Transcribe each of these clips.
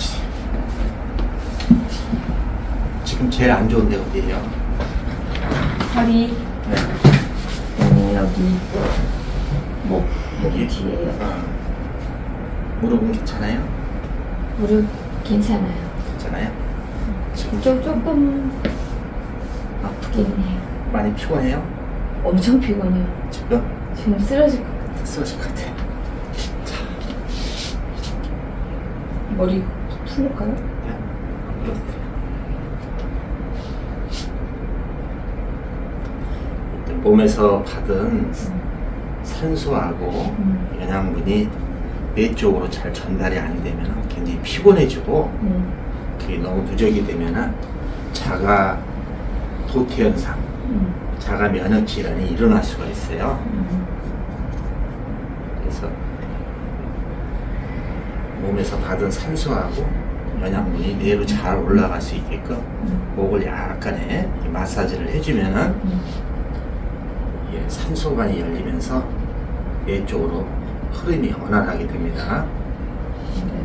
앉으세요. 지금 제일 안 좋은 데 어디예요? 허리, 네. 네, 여기, 목, 여기 뒤에요. 어. 무릎은 괜찮아요? 무릎 괜찮아요. 괜찮아요? 지금 좀 조금 아프긴 해요. 많이 피곤해요? 엄청 피곤해요. 지금? 지금 쓰러질 것 같아요. 쓰러질 것 같아. 머리 풀릴까요? 네. 몸에서 받은 산소하고 음. 영양분이 뇌 쪽으로 잘 전달이 안 되면 굉장히 피곤해지고 음. 그게 너무 누적이 되면 자가 도태 현상, 음. 자가 면역 질환이 일어날 수가 있어요. 음. 그래서 몸에서 받은 산소하고 영양분이 뇌로 잘 올라갈 수 있게끔 음. 목을 약간의 마사지를 해주면은 음. 산소관이 열리면서 뇌 쪽으로 흐름이 원활하게 됩니다. 네.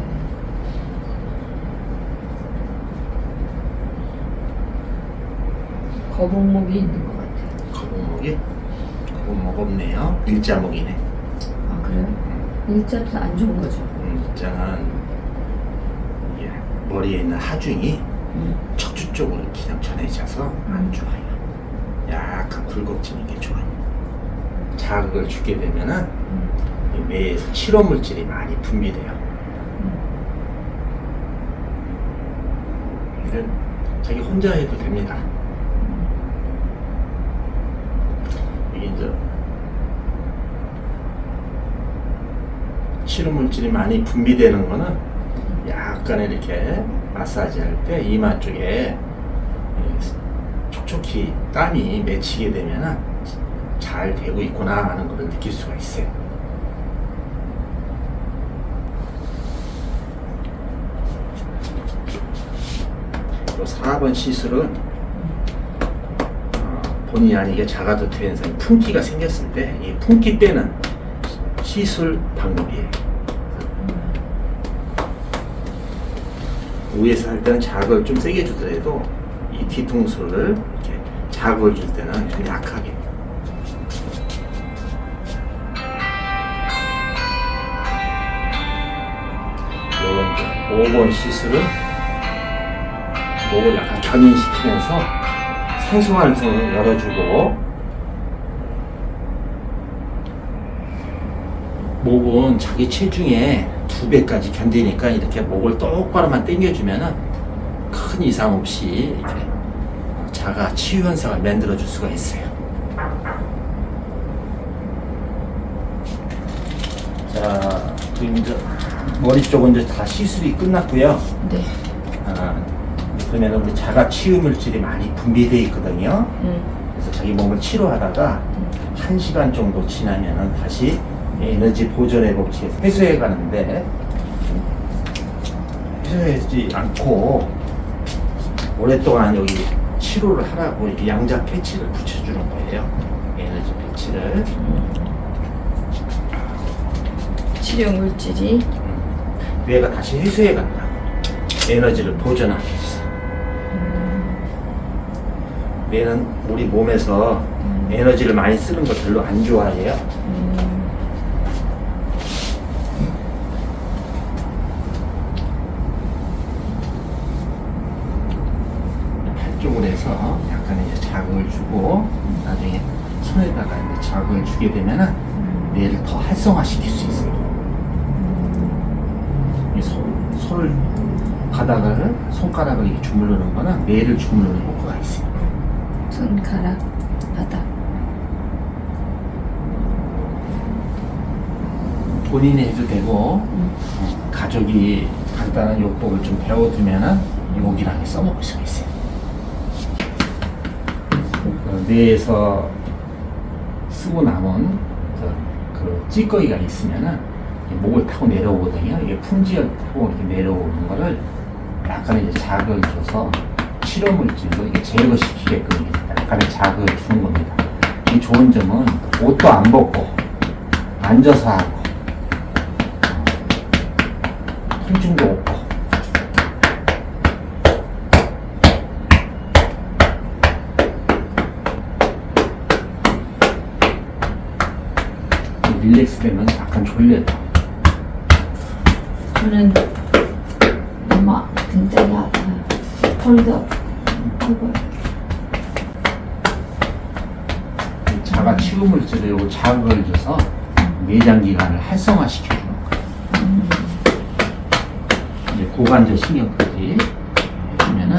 거북목이 있는 것 같아요. 거북목이 거북목 없네요. 일자목이네. 아, 그래요? 일자도 안 좋은 거죠? 음, 일자는 이게 머리에 있는 하중이 음. 척추 쪽으로 그냥 전해져서 안 좋아요. 약간 굴곡지는 게 좋아요. 자극을 주게 되면은 음. 이 뇌에서 치료 물질이 많이 분비돼요. 이건 자기 혼자 해도 됩니다. 이게 이제 치료 물질이 많이 분비되는 거는 약간 이렇게 마사지 할 때 이마 쪽에 촉촉히 땀이 맺히게 되면은 잘 되고 있구나 하는 것을 느낄 수가 있어요. 또 4번 시술은 어, 본의 아니게 자가도퇴 현상 품기가 생겼을 때 이 품기 빼는 시술 방법이에요. 위에서 할 때는 자극을 좀 세게 주더라도 이 뒤통수를 이렇게 자극을 줄 때는 좀 약하게. 이제 5번 시술은 목을 약간 견인시키면서 산소환성을 열어주고 목은 자기 체중의 두 배까지 견디니까 이렇게 목을 똑바로만 당겨주면은 큰 이상 없이 이렇게 자가 치유 현상을 만들어 줄 수가 있어요. 자, 지금 이제 머리 쪽은 이제 다 시술이 끝났고요. 네. 아, 그러면 우리 자가 치유 물질이 많이 분비되어 있거든요. 음. 그래서 자기 몸을 치료하다가 한 시간 정도 지나면은 다시 에너지 보존 회복치에서 회수해 가는데 회수하지 않고 오랫동안 여기 치료를 하라고 이렇게 양자 패치를 붙여주는 거예요. 에너지 패치를. 치료 물질이 뇌가 다시 회수해 간다. 에너지를 보존하기 위해서. 뇌는 우리 몸에서 에너지를 많이 쓰는 걸 별로 안 좋아해요. 음. 팔 쪽으로 해서 약간 이제 자극을 주고 나중에 손에다가 이제 자극을 주게 되면은 뇌를 더 활성화시킬 수 있어요. 이 손, 손을 바닥을 손가락을 이렇게 주물르는 거는 뇌를 주물르는 효과가 있어요. 손가락 바닥 본인이 해도 되고 음. 어, 가족이 간단한 요법을 좀 배워두면은 요기랑에 써먹을 수가 있어요. 그 뇌에서 쓰고 남은 그, 그 찌꺼기가 있으면은 이 목을 타고 내려오거든요. 이게 풍지를 타고 이렇게 내려오는 거를 약간 이제 자극을 줘서 치료 물질로 이게 제거시키게끔 약간의 자극을 주는 겁니다. 이 좋은 점은 옷도 안 벗고 앉아서 하고 통증도 없고 릴렉스 되면 약간 졸려요. 저는 너무 등짝이 아파요. 털도 아파요. 이 자가 치유 물질에 자극을 줘서 내장 기관을 활성화시켜주는 거예요. 이제 고관절 신경까지 해주면은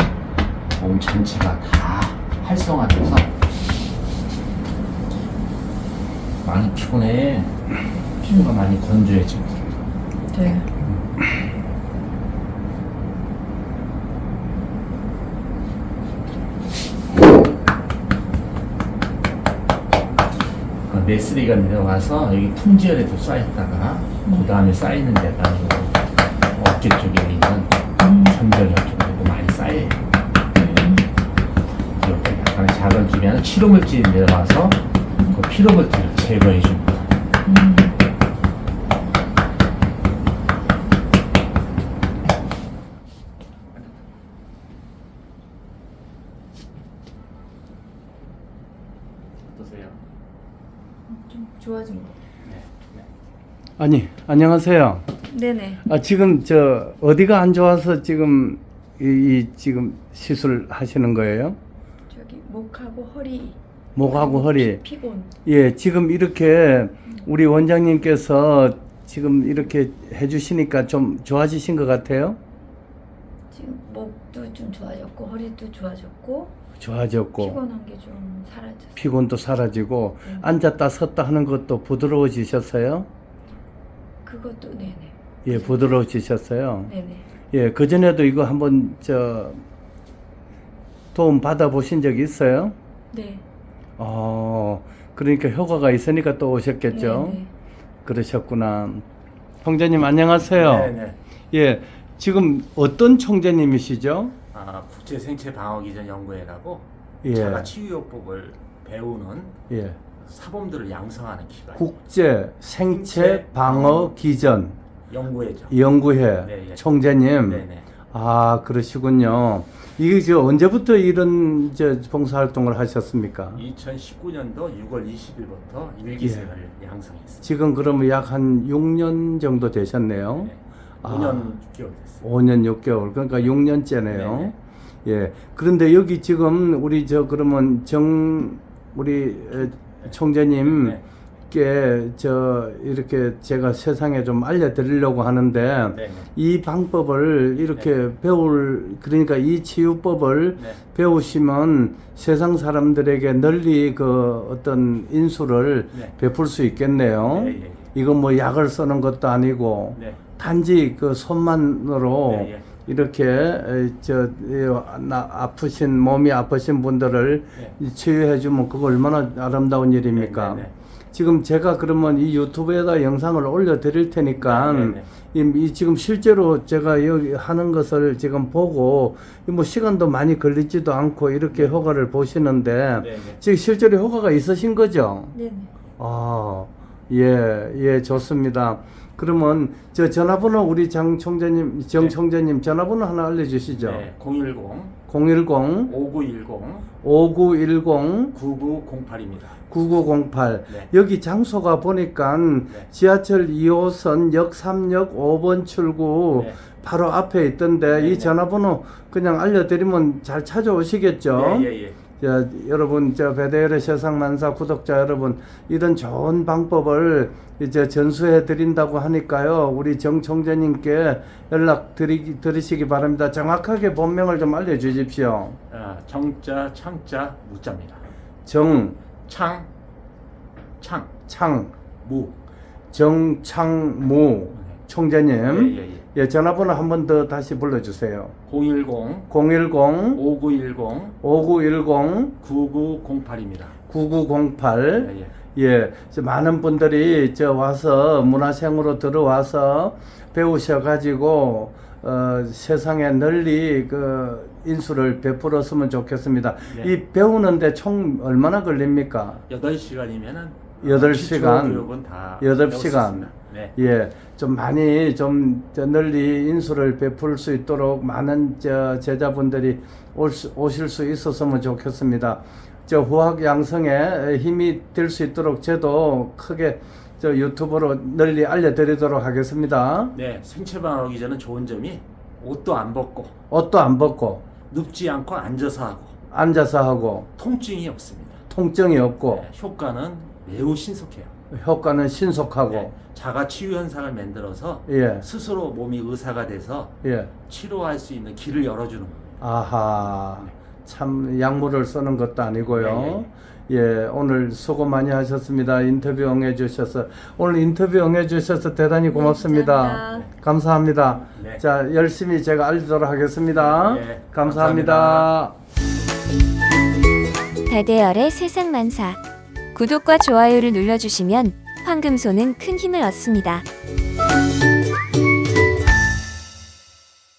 몸 전체가 다 활성화돼서 많이 피곤해. 피부가 많이 건조해지고. 네. 그 네스리가 내려와서 여기 풍지열에도 쌓였다가 그 다음에 쌓이는 데가 요 어깨 쪽에 있는 전절혈 쪽에도 많이 쌓여요. 이렇게 약간 작은 주변 치료물질이 내려와서 그 피로물질 을 제거해 줍니다. 어떠세요? 좀 좋아진 것 네. 네. 아니 안녕하세요. 네네. 아 지금 저 어디가 안 좋아서 지금 이, 이 지금 시술 하시는 거예요? 저기 목하고 허리. 목하고 허리. 피, 피곤. 예, 지금 이렇게 우리 원장님께서 지금 이렇게 해주시니까 좀 좋아지신 것 같아요? 지금 목도 좀 좋아졌고 허리도 좋아졌고 좋아졌고 피곤한 게 좀 사라졌어요. 피곤도 사라지고 네. 앉았다 섰다 하는 것도 부드러워지셨어요? 그것도 네네. 예, 부드러워지셨어요. 네네. 예, 그 전에도 이거 한번 저 도움 받아 보신 적 있어요? 네. 어, 그러니까 효과가 있으니까 또 오셨겠죠? 네네. 그러셨구나. 형제님 안녕하세요. 네네. 예, 지금 어떤 총재님이시죠? 아, 국제 생체 방어 기전 연구회라고 예. 자가 치유요법을 배우는 예. 사범들을 양성하는 기관 국제 생체 방어 기전 연구회죠. 연구회 네, 예. 총재님. 네네. 아, 그러시군요. 이게 저 언제부터 이런 저 봉사 활동을 하셨습니까? 2019년도 6월 20일부터 일기생을 양성했습니다. 지금 그러면 약 한 6년 정도 되셨네요. 네. 아. 5년 6개월 됐어요. 5년 6개월. 그러니까 6년째네요. 네네. 예. 그런데 여기 지금 우리 저 그러면 정 우리 에, 총재님께 저 이렇게 제가 세상에 좀 알려드리려고 하는데 네네. 이 방법을 이렇게 배울 그러니까 이 치유법을 네. 배우시면 세상 사람들에게 널리 그 어떤 인수를 네. 베풀 수 있겠네요. 네, 예, 이건 뭐 약을 쓰는 것도 아니고 네. 단지 그 손만으로 네, 예. 이렇게 에, 저 아프신 몸이 아프신 분들을 네. 치유해 주면 그거 얼마나 아름다운 일입니까? 네, 네, 네. 지금 제가 그러면 이 유튜브에다 영상을 올려 드릴 테니까 네, 네, 이, 이 지금 실제로 제가 여기 하는 것을 지금 보고 이뭐 시간도 많이 걸리지도 않고 이렇게 효과를 보시는데 네, 네. 지금 실제로 효과가 있으신 거죠? 네네. 아, 예, 예, 좋습니다. 그러면 저 전화번호 우리 장 총재님, 정 네. 총재님 전화번호 하나 알려주시죠. 네. 010 010 5910 5910 9908입니다. 9908. 네. 여기 장소가 보니까 네. 지하철 2호선 역 3역 5번 출구 네. 바로 앞에 있던데 네, 이 네. 전화번호 그냥 알려드리면 잘 찾아오시겠죠? 예, 예, 예. 자, 여러분, 저 배대열의 세상 만사 구독자 여러분, 이런 좋은 방법을 이제 전수해 드린다고 하니까요. 우리 정 총재님께 연락 드리, 드리시기 바랍니다. 정확하게 본명을 좀 알려 주십시오. 아, 정자, 창자, 무자입니다. 정, 창, 창, 창, 무. 정창무 총재님. 예, 예, 예. 예, 전화번호 한 번 더 다시 불러주세요. 010 010 5910 5910 9908입니다. 9908 예, 예. 예, 많은 분들이 저 와서 문화생으로 들어와서 배우셔가지고 어, 세상에 널리 그 인수를 베풀었으면 좋겠습니다. 네. 이 배우는데 총 얼마나 걸립니까? 8시간이면은 여덟 시간. 여덟 시간. 네. 예, 좀 많이 좀 널리 인수를 베풀 수 있도록 많은 저 제자분들이 올 수, 오실 수 있었으면 좋겠습니다. 저 후학 양성에 힘이 될 수 있도록 저도 크게 저 유튜브로 널리 알려드리도록 하겠습니다. 네, 생체방 하기 전에 좋은 점이 옷도 안 벗고 옷도 안 벗고 눕지 않고 앉아서 하고 앉아서 하고 통증이 없습니다. 통증이 없고 네, 효과는 매우 신속해요. 효과는 신속하고 네, 자가 치유 현상을 만들어서 예, 스스로 몸이 의사가 돼서 예. 치료할 수 있는 길을 열어주는 겁니다. 아하, 참 약물을 쓰는 것도 아니고요. 네, 예, 오늘 수고 많이 하셨습니다. 인터뷰 응해 주셔서 오늘 인터뷰 응해 주셔서 대단히 고맙습니다. 감사합니다. 감사합니다. 네. 자, 열심히 제가 알리도록 하겠습니다. 네, 감사합니다. 배대열의 세상 만사. 구독과 좋아요를 눌러주시면 황금소는 큰 힘을 얻습니다.